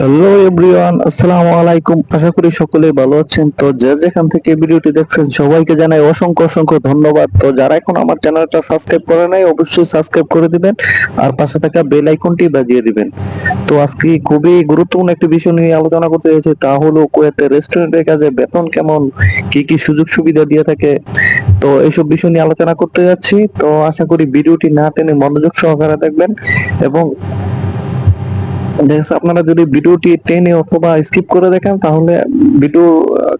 Hello everyone আসসালামু আলাইকুম। আশা করি সকলেই ভালো আছেন। তো যে যেখান থেকে ভিডিওটি দেখছেন, সবাইকে জানাই অসংখ্য অসংখ্য ধন্যবাদ। তো যারা এখন আমার চ্যানেলটা সাবস্ক্রাইব করে নাই, অবশ্যই সাবস্ক্রাইব করে দিবেন আর পাশে থাকা বেল আইকনটি বাজিয়ে দিবেন। তো আজকে খুবই গুরুত্বপূর্ণ একটি বিষয় নিয়ে আলোচনা করতে হয়েছে তা হলো কুয়েতে রেস্টুরেন্টের কাজে বেতন কেমন, কি কি সুযোগ সুবিধা দিয়ে থাকে। তো এইসব বিষয় নিয়ে আলোচনা করতে যাচ্ছি। তো আশা করি ভিডিওটি না টেনে মনোযোগ সহকারে দেখবেন এবং দেখা আপনারা যদি ভিডিওটি টেনে অথবা স্কিপ করে দেখেন, তাহলে ভিডিও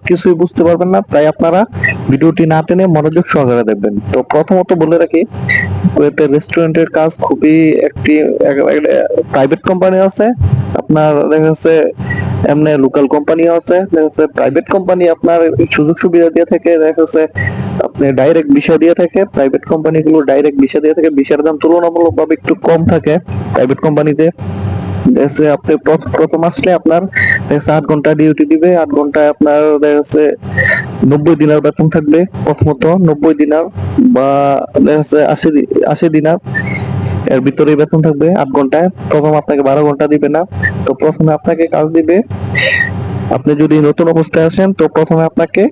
কিছুই বুঝতে পারবেন না। তাই আপনারা ভিডিওটি না টেনে মনোযোগ সহকারে দেখবেন। তো প্রথমত বলে রাখি কুয়েতে রেস্টুরেন্টের কাজ খুবই একটি প্রাইভেট কোম্পানি আছে। আপনার দেখা যাচ্ছে, এমনি লোকাল কোম্পানি আছে। দেখা যাচ্ছে প্রাইভেট কোম্পানি আপনার সুযোগ সুবিধা দিয়ে থাকে। দেখা যাচ্ছে, আপনি ডাইরেক্ট ভিসা দিয়ে থাকে। প্রাইভেট কোম্পানিগুলো ডাইরেক্ট ভিসা দিয়ে থাকে। ভিসার দাম তুলনামূলকভাবে একটু কম থাকে প্রাইভেট কোম্পানিতে দেখছে আপনি প্রথ- প্রথম আসলে আপনার দেখছে আট ঘণ্টা ডিউটি দিবে, আট ঘন্টায় আপনার দেখছে নব্বই দিনের বেতন থাকবে, প্রথমত নব্বই দিনার বা দেখছে আশি আশি দিনার। এর ভিতরে বেতন থাকবে আট ঘন্টায়। প্রথম আপনাকে বারো ঘণ্টা দিবে না। তো প্রথমে আপনাকে কাজ দিবে, আপনি যদি নতুন অবস্থায় আসেন, তো প্রথমে আপনাকে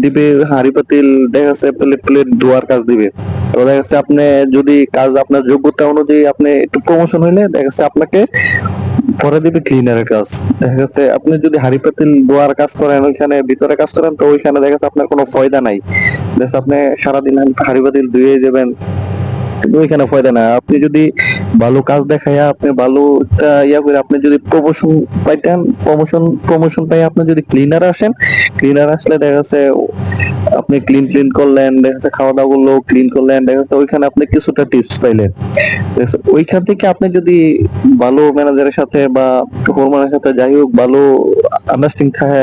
দিবে হাড়ি পাতিল দেখা যাচ্ছে প্লেট প্লেট কাজ দিবে। তো দেখা যাচ্ছে আপনি যদি কাজ আপনার যোগ্যতা অনুযায়ী আপনি একটু প্রমোশন হইলে দেখা যাচ্ছে আপনাকে পরে দিবে ক্লিনারের কাজ। দেখা যাচ্ছে আপনি যদি হাড়ি পাতিল ধোয়ার কাজ করেন, ওইখানে ভিতরে কাজ করেন, তো ওইখানে দেখা যাচ্ছে আপনার কোনো ফয়দা নাই। দেখা আপনি সারাদিন হাড়ি পাতিল ধুয়ে যাবেন কিন্তু ওইখানে ফয়দা নাই। আপনি যদি ভালো কাজ দেখাইয়া আপনি ভালো ইয়া করে আপনি যদি প্রমোশন পাইতেন প্রমোশন প্রমোশন পাই আপনি যদি ক্লিনার আসেন ক্লিনার আসলে দেখা যাচ্ছে আপনি ক্লিন ক্লিন করলেন, দেখা যাচ্ছে খাওয়া দাওয়া গুলো ক্লিন করলেন, দেখা যাচ্ছে ওইখানে আপনি কিছুটা টিপস পাইলেন। ওইখান থেকে আপনি যদি ভালো ম্যানেজারের সাথে বা ফোরম্যানের সাথে যাই হোক, ভালো আন্ডারস্ট্যান্ডিং থাকে,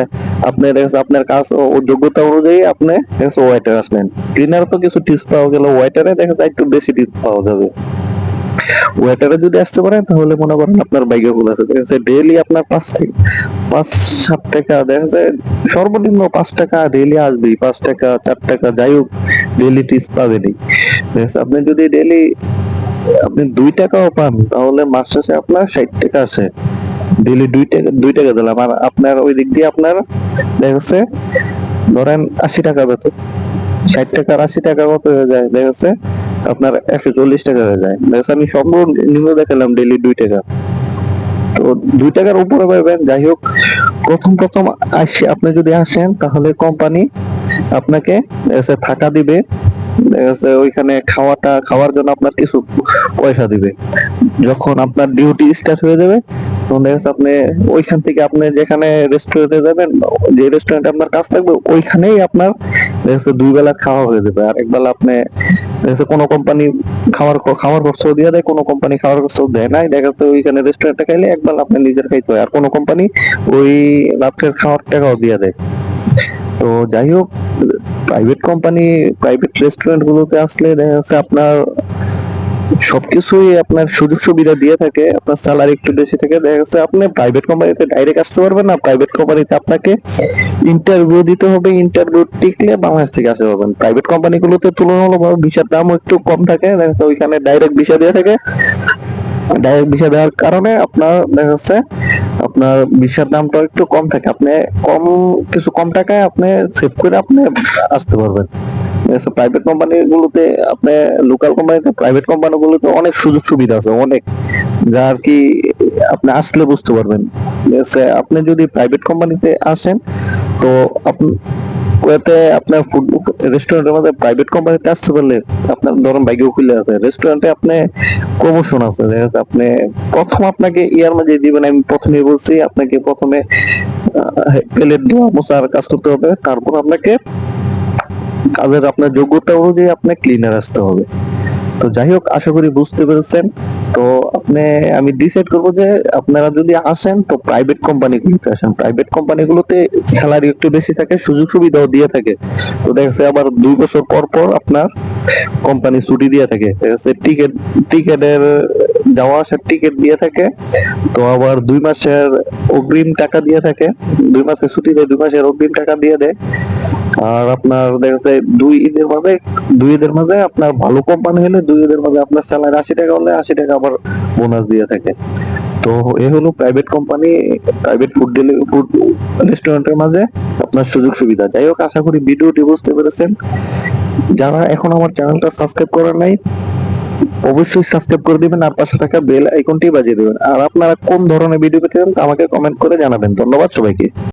আপনি দেখা যাচ্ছে আপনার কাজ ও যোগ্যতা অনুযায়ী আপনি দেখা যাচ্ছে ওয়াইটার আসলেন। ক্লিনার তো কিছু টিপস পাওয়া গেল ওয়াইটারে দেখা যায় একটু বেশি টিপস পাওয়া যাবে। ওয়েটারে যদি আসতে পারেন, তাহলে মনে করেন আপনার বাইকে ভুল আছে। ঠিক আছে ডেইলি আপনার পাঁচ থেকে পাঁচ, সাত টাকা, দেখা যায় সর্বনিম্ন পাঁচ টাকা ডেইলি আসবেই। পাঁচ টাকা, চার টাকা, যাই হোক ডেইলি টিপস পাবেনই। ঠিক আছে আপনি যদি ডেইলি আপনি দুই টাকাও পান, তাহলে মাস শেষে আপনার ষাট টাকা আসে। ডেইলি দুই টাকা দুই টাকা দিলাম। আর আপনার ওই দিক দিয়ে আপনার দেখা যাচ্ছে ধরেন আশি টাকা বেতন। ষাট টাকা আশি টাকা কত হয়ে যায়। দেখা যাচ্ছে আপনার একশো চল্লিশ টাকা হয়ে যায়। আমি সর্বনিম্ন দেখালাম ডেইলি দুই টাকা। তো দুই টাকার উপরে পাবেন যাই হোক, প্রথম প্রথম আসে, আপনি যদি আসেন, তাহলে কোম্পানি আপনাকে থাকা দিবে ওইখানে খাওয়াটা, খাওয়ার জন্য আপনার কিছু পয়সা দিবে। যখন আপনার ডিউটি স্টার্ট হয়ে যাবে, তখন দেখা আপনি ওইখান থেকে আপনি যেখানে রেস্টুরেন্টে যাবেন, যে রেস্টুরেন্টে আপনার কাজ থাকবে, ওইখানেই আপনার দুই বেলা খাওয়া হয়ে যাবে। আর একবেলা আপনি কোনো কোম্পানি খাওয়ার খাওয়ার খরচও দিয়ে দেয়, কোনো কোম্পানি খাওয়ার খরচও দেয় নাই। দেখা যাচ্ছে ওইখানে রেস্টুরেন্টে খাইলে একবেলা আপনি নিজের খাইতে হয়। আর কোনো কোম্পানি ওই রাত্রের খাওয়ার টাকাও দিয়ে দেয়। তো যাই হোক প্রাইভেট কোম্পানি প্রাইভেট রেস্টুরেন্ট গুলোতে আসলে দেখা যাচ্ছে আপনার সবকিছুই আপনার সুযোগ সুবিধা দিয়ে থাকে, আপনার স্যালারি একটু বেশি থাকে, দেখা যাচ্ছে আপনি প্রাইভেট কোম্পানিতে ডাইরেক্ট আসতে পারবেন না প্রাইভেট কোম্পানিতে আপনাকে ইন্টারভিউ দিতে হবে ইন্টারভিউ টিকলে বাংলাদেশ থেকে আসতে পারবেন। প্রাইভেট কোম্পানিগুলোতে তুলনামূলকভাবে ভিসার দামও একটু কম থাকে, দেখা যাচ্ছে ওইখানে ডাইরেক্ট ভিসা দিয়ে থাকে। ডাইরেক্ট ভিসা দেওয়ার কারণে আপনার, দেখা যাচ্ছে আপনার ভিসার দামটা একটু কম থাকে। আপনি কম, কিছু কম টাকায় আপনি সেভ করে আপনি আসতে পারবেন। প্রাইভেট কোম্পানি গুলোতে আপনি লোকাল কোম্পানিতে প্রাইভেট কোম্পানি গুলোতে অনেক সুযোগ সুবিধা আছে, অনেক। যা আর কি আপনি আসলে বুঝতে পারবেন। আপনি যদি প্রাইভেট কোম্পানিতে আসেন, তো আপনি আপনার ফুড রেস্টুরেন্টের মধ্যে প্রাইভেট কোম্পানিতে আসতে পারলে আপনার বাইকেও খুলে আছে। রেস্টুরেন্টে আপনি প্রমোশন আছে আপনি প্রথম আপনাকে ইয়ার মাঝে দিবেন, আমি প্রথমে বলছি, আপনাকে প্রথমে প্লেট কাজ করতে হবে, তারপর আপনাকে কাজের আপনার যোগ্যতা অনুযায়ী আপনার ক্লিনার আসতে হবে। তো যাই হোক, আশা করি বুঝতে পেরেছেন। তো আপনি, আমি ডিসাইড করব যে আপনারা যদি আসেন, তো প্রাইভেট কোম্পানিগুলোতে আসেন। প্রাইভেট কোম্পানিগুলোতে স্যালারি একটু বেশি থাকে সুযোগ সুবিধাও দিয়ে থাকে। তো দেখা যাচ্ছে আবার দুই বছর পর পর আপনার কোম্পানি ছুটি দিয়ে থাকে। দেখা যাচ্ছে টিকিট টিকিটের যাওয়া আসার টিকিট দিয়ে থাকে। তো আবার দুই মাসের অগ্রিম টাকা দিয়ে থাকে। দুই মাসের ছুটি দেয়, দুই মাসের অগ্রিম টাকা দিয়ে দেয়। আর আপনার দেখা দুই ঈদের মাঝে, দুই ঈদের মাঝে আপনার ভালো কোম্পানি হলে দুই ঈদের মাঝে আপনার স্যালারি আশি টাকা হলে আশি টাকা আবার বোনাস দিয়ে থাকে। তো এ হলো private company private food delivery food রেস্টুরেন্টের মাঝে আপনার সুযোগ সুবিধা। যাই হোক, আশা করি ভিডিওটি বুঝতে পেরেছেন। যারা এখন আমার চ্যানেলটা সাবস্ক্রাইব করে নাই, অবশ্যই সাবস্ক্রাইব করে দিবেন আর পাশে থাকা বেল আইকনটি বাজিয়ে দেবেন। আর আপনারা কোন ধরনের ভিডিও পেতে চান আমাকে কমেন্ট করে জানাবেন। ধন্যবাদ সবাইকে।